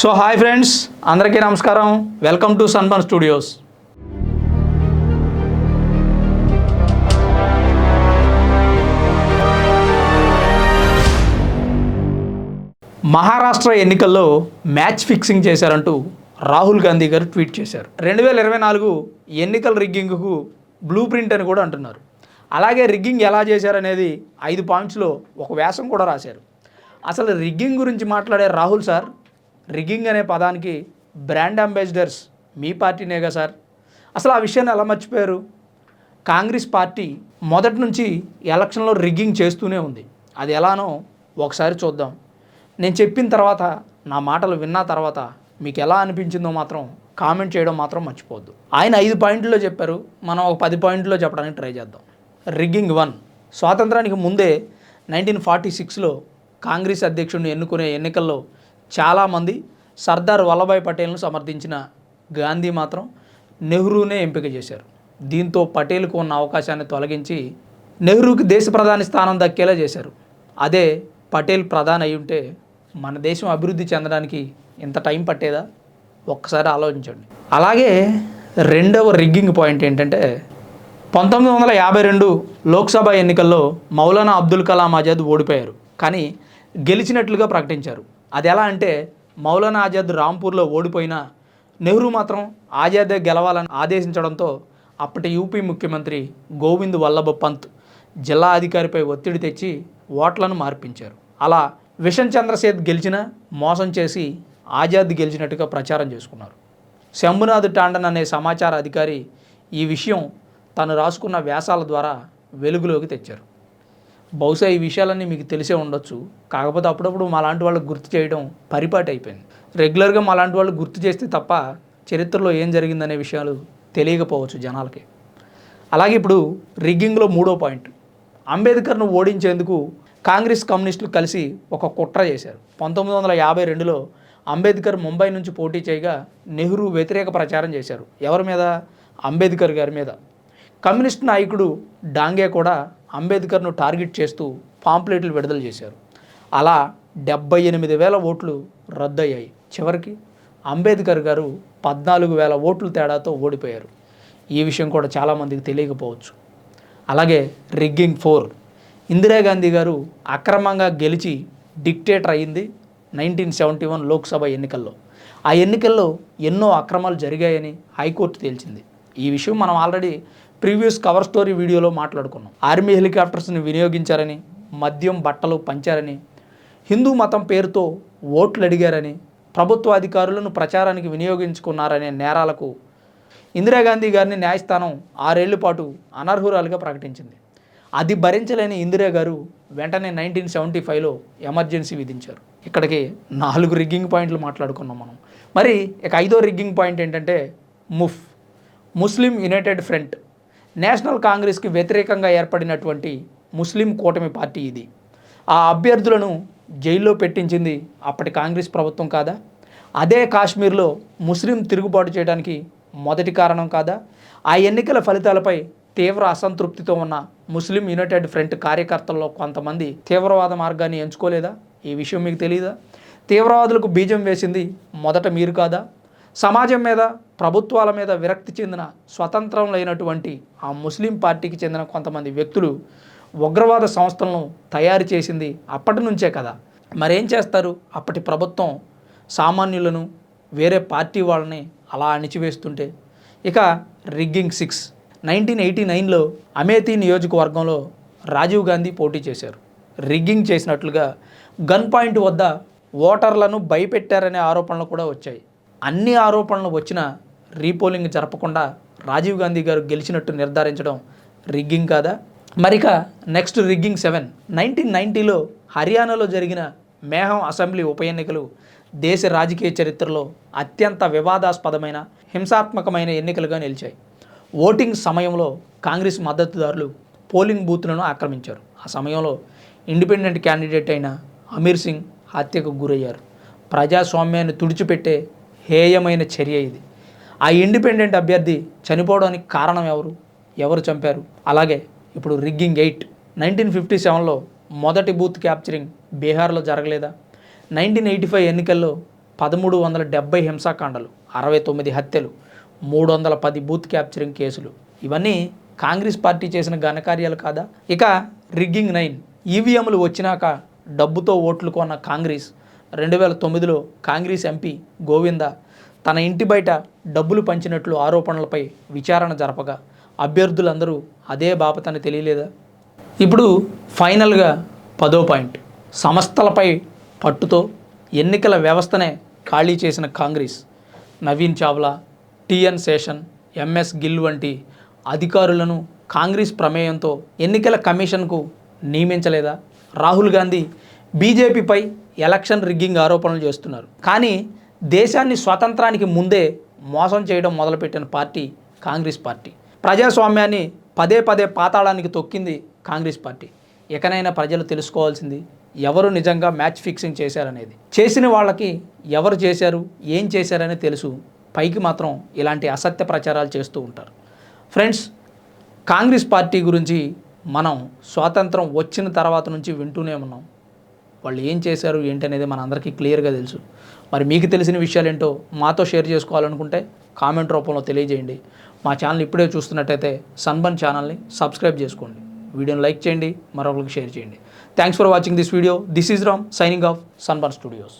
So hi friends అందరికీ నమస్కారం. Welcome to Sunbun studios. Maharashtra ఎన్నికల్లో మ్యాచ్ ఫిక్సింగ్ చేశారంటూ రాహుల్ గాంధీ గారు ట్వీట్ చేశారు. రెండు వేల ఇరవై నాలుగు ఎన్నికల రిగ్గింగ్కు బ్లూ ప్రింట్ అని కూడా అంటున్నారు. అలాగే రిగ్గింగ్ ఎలా చేశారనేది ఐదు పాయింట్స్లో ఒక వ్యాసం కూడా రాశారు. అసలు రిగ్గింగ్ గురించి మాట్లాడే రాహుల్ సార్ రిగ్గింగ్ అనే పదానికి బ్రాండ్ అంబాసిడర్స్ మీ పార్టీనేగా సార్? అసలు ఆ విషయాన్ని ఎలా మర్చిపోయారు? కాంగ్రెస్ పార్టీ మొదటి నుంచి ఎలక్షన్లో రిగ్గింగ్ చేస్తూనే ఉంది. అది ఎలానో ఒకసారి చూద్దాం. నేను చెప్పిన తర్వాత నా మాటలు విన్న తర్వాత మీకు ఎలా అనిపించిందో మాత్రం కామెంట్ చేయడం మాత్రం మర్చిపోవద్దు. ఆయన ఐదు పాయింట్లో చెప్పారు. మనం ఒక పది పాయింట్లో చెప్పడానికి ట్రై చేద్దాం. Rigging one. స్వాతంత్రానికి ముందే నైన్టీన్ ఫార్టీ సిక్స్లో కాంగ్రెస్ అధ్యక్షుడిని ఎన్నుకునే ఎన్నికల్లో చాలామంది సర్దార్ వల్లభాయ్ పటేల్ను సమర్థించిన గాంధీ మాత్రం నెహ్రూనే ఎంపిక చేశారు. దీంతో పటేల్కు ఉన్న అవకాశాన్ని తొలగించి నెహ్రూకి దేశ ప్రధాని స్థానం దక్కేలా చేశారు. అదే పటేల్ ప్రధాని అయి ఉంటే మన దేశం అభివృద్ధి చెందడానికి ఇంత టైం పట్టేదా? ఒక్కసారి ఆలోచించండి. అలాగే రెండవ రిగ్గింగ్ పాయింట్ ఏంటంటే పంతొమ్మిది వందల యాభై రెండు లోక్సభ ఎన్నికల్లో మౌలానా అబ్దుల్ కలాం ఆజాద్ ఓడిపోయారు. కానీ గెలిచినట్లుగా ప్రకటించారు. అది ఎలా అంటే మౌలానా ఆజాద్ రాంపూర్లో ఓడిపోయినా నెహ్రూ మాత్రం ఆజాదే గెలవాలని ఆదేశించడంతో అప్పటి యూపీ ముఖ్యమంత్రి గోవింద్ వల్లభ పంత్ జిల్లా అధికారిపై ఒత్తిడి తెచ్చి ఓట్లను మార్పించారు. అలా విషన్ చంద్రసేత్ గెలిచిన మోసం చేసి ఆజాద్ గెలిచినట్టుగా ప్రచారం చేసుకున్నారు. శంభునాథ్ టాండన్ అనే సమాచార అధికారి ఈ విషయం తను రాసుకున్న వ్యాసాల ద్వారా వెలుగులోకి తెచ్చారు. బహుశా ఈ విషయాలన్నీ మీకు తెలిసే ఉండొచ్చు. కాకపోతే అప్పుడప్పుడు మాలాంటి వాళ్ళకి గుర్తు చేయడం పరిపాటి అయిపోయింది. రెగ్యులర్గా మాలాంటి వాళ్ళు గుర్తు చేస్తే తప్ప చరిత్రలో ఏం జరిగిందనే విషయాలు తెలియకపోవచ్చు జనాలకి. అలాగే ఇప్పుడు రిగ్గింగ్లో మూడో పాయింట్. అంబేద్కర్ను ఓడించేందుకు కాంగ్రెస్ కమ్యూనిస్టులు కలిసి ఒక కుట్ర చేశారు. పంతొమ్మిది వందల యాభై రెండులో అంబేద్కర్ ముంబై నుంచి పోటీ చేయగా నెహ్రూ వ్యతిరేక ప్రచారం చేశారు. ఎవరి మీద? అంబేద్కర్ గారి మీద. కమ్యూనిస్ట్ నాయకుడు డాంగే కూడా అంబేద్కర్ను టార్గెట్ చేస్తూ పాంప్లెట్లు విడుదల చేశారు. అలా డెబ్బై ఎనిమిది వేల ఓట్లు రద్దయ్యాయి. చివరికి అంబేద్కర్ గారు పద్నాలుగు వేల ఓట్లు తేడాతో ఓడిపోయారు. ఈ విషయం కూడా చాలామందికి తెలియకపోవచ్చు. అలాగే రిగ్గింగ్ ఫోర్ ఇందిరాగాంధీ గారు అక్రమంగా గెలిచి డిక్టేటర్ అయింది నైన్టీన్ సెవెంటీ వన్ లోక్సభ ఎన్నికల్లో. ఆ ఎన్నికల్లో ఎన్నో అక్రమాలు జరిగాయని హైకోర్టు తేల్చింది. ఈ విషయం మనం ఆల్రెడీ ప్రీవియస్ కవర్ స్టోరీ వీడియోలో మాట్లాడుకున్నాం. ఆర్మీ హెలికాప్టర్స్ని వినియోగించారని మద్యం బట్టలు పంచారని హిందూ మతం పేరుతో ఓట్లు అడిగారని ప్రభుత్వ అధికారులను ప్రచారానికి వినియోగించుకున్నారనే నేరాలకు ఇందిరాగాంధీ గారిని న్యాయస్థానం ఆరేళ్ళ పాటు అనర్హురాలుగా ప్రకటించింది. అది భరించలేని ఇందిరా గారు వెంటనే నైన్టీన్ సెవెంటీ ఫైవ్లో ఎమర్జెన్సీ విధించారు. ఇక్కడికి నాలుగు రిగ్గింగ్ పాయింట్లు మాట్లాడుకున్నాం మనం. మరి ఇక ఐదో రిగ్గింగ్ పాయింట్ ఏంటంటే ముఫ్ ముస్లిం యునైటెడ్ ఫ్రంట్. నేషనల్ కాంగ్రెస్కి వ్యతిరేకంగా ఏర్పడినటువంటి ముస్లిం కూటమి పార్టీ ఇది. ఆ అభ్యర్థులను జైల్లో పెట్టించింది అప్పటి కాంగ్రెస్ ప్రభుత్వం కాదా? అదే కాశ్మీర్లో ముస్లిం తిరుగుబాటు చేయడానికి మొదటి కారణం కాదా? ఆ ఎన్నికల ఫలితాలపై తీవ్ర అసంతృప్తితో ఉన్న ముస్లిం యునైటెడ్ ఫ్రంట్ కార్యకర్తల్లో కొంతమంది తీవ్రవాద మార్గాన్ని ఎంచుకోలేదా? ఈ విషయం మీకు తెలియదా తీవ్రవాదులకు బీజం వేసింది మొదట మీరు కాదా? సమాజం మీద ప్రభుత్వాల మీద విరక్తి చెందిన స్వతంత్రం లేనటువంటి ఆ ముస్లిం పార్టీకి చెందిన కొంతమంది వ్యక్తులు ఉగ్రవాద సంస్థలను తయారు చేసింది అప్పటి నుంచే కదా. మరేం చేస్తారు? అప్పటి ప్రభుత్వం సామాన్యులను వేరే పార్టీ వాళ్ళని అలా అణిచివేస్తుంటే. ఇక రిగ్గింగ్ సిక్స్. నైన్టీన్ ఎయిటీ నైన్లో అమేథీ నియోజకవర్గంలో రాజీవ్ గాంధీ పోటీ చేశారు. రిగ్గింగ్ చేసినట్లుగా గన్ పాయింట్ వద్ద ఓటర్లను భయపెట్టారనే ఆరోపణలు కూడా వచ్చాయి. అన్ని ఆరోపణలు వచ్చినా రీపోలింగ్ జరపకుండా రాజీవ్ గాంధీ గారు గెలిచినట్టు నిర్ధారించడం రిగ్గింగ్ కాదా? మరిక నెక్స్ట్ రిగ్గింగ్ సెవెన్ నైన్టీన్ నైంటీలో హర్యానాలో జరిగిన మేహం అసెంబ్లీ ఉప ఎన్నికలు దేశ రాజకీయ చరిత్రలో అత్యంత వివాదాస్పదమైన హింసాత్మకమైన ఎన్నికలుగా నిలిచాయి. ఓటింగ్ సమయంలో కాంగ్రెస్ మద్దతుదారులు పోలింగ్ బూత్లను ఆక్రమించారు. ఆ సమయంలో ఇండిపెండెంట్ క్యాండిడేట్ అయిన అమీర్ సింగ్ హత్యకు గురయ్యారు. ప్రజాస్వామ్యాన్ని తుడిచిపెట్టే హేయమైన చర్య ఇది. ఆ ఇండిపెండెంట్ అభ్యర్థి చనిపోవడానికి కారణం ఎవరు? ఎవరు చంపారు? అలాగే ఇప్పుడు రిగ్గింగ్ ఎయిట్. నైన్టీన్ ఫిఫ్టీ సెవెన్లో మొదటి బూత్ క్యాప్చరింగ్ బీహార్లో జరగలేదా? నైన్టీన్ ఎయిటీ ఫైవ్ ఎన్నికల్లో పదమూడు వందల డెబ్బై హింసాకాండలు అరవై తొమ్మిది హత్యలు మూడు వందల పది బూత్ క్యాప్చరింగ్ కేసులు. ఇవన్నీ కాంగ్రెస్ పార్టీ చేసిన ఘనకార్యాలు కాదా? ఇక రిగ్గింగ్ నైన్. ఈవీఎంలు వచ్చినాక డబ్బుతో ఓట్లు కొన్న కాంగ్రెస్ రెండు వేల తొమ్మిదిలో కాంగ్రెస్ ఎంపీ గోవింద తన ఇంటి బయట డబ్బులు పంచినట్లు ఆరోపణలపై విచారణ జరపగా అభ్యర్థులందరూ అదే బాపతని తెలియలేదా? ఇప్పుడు ఫైనల్గా పదో పాయింట్. సంస్థలపై పట్టుతో ఎన్నికల వ్యవస్థనే ఖాళీ చేసిన Congress Naveen Chawla T N Seshan M S Gill వంటి అధికారులను కాంగ్రెస్ ప్రమేయంతో ఎన్నికల కమిషన్కు నియమించలేదా? రాహుల్ గాంధీ బీజేపీపై ఎలక్షన్ రిగ్గింగ్ ఆరోపణలు చేస్తున్నారు. కానీ దేశాన్ని స్వాతంత్రానికి ముందే మోసం చేయడం మొదలుపెట్టిన పార్టీ కాంగ్రెస్ పార్టీ. ప్రజాస్వామ్యాన్ని పదే పదే పాతాళానికి తొక్కింది కాంగ్రెస్ పార్టీ. ఎకనైనా ప్రజలు తెలుసుకోవాల్సింది ఎవరు నిజంగా మ్యాచ్ ఫిక్సింగ్ చేశారనేది. చేసిన వాళ్ళకి ఎవరు చేశారు ఏం చేశారని తెలుసు. పైకి మాత్రం ఇలాంటి అసత్య ప్రచారాలు చేస్తూ ఉంటారు. ఫ్రెండ్స్ కాంగ్రెస్ పార్టీ గురించి మనం స్వాతంత్రం వచ్చిన తర్వాత నుంచి వింటూనే ఉన్నాం. వాళ్ళు ఏం చేశారు ఏంటనేది మన అందరికీ క్లియర్గా తెలుసు. మరి మీకు తెలిసిన విషయాలు ఏంటో మాతో షేర్ చేసుకోవాలనుకుంటే కామెంట్ రూపంలో తెలియజేయండి. మా ఛానల్ ఇప్పుడే చూస్తున్నట్టయితే సన్బన్ ఛానల్ని సబ్స్క్రైబ్ చేసుకోండి. వీడియోని లైక్ చేయండి మరొకరికి షేర్ చేయండి. Thanks for watching this video this is Ram signing off Sunbun studios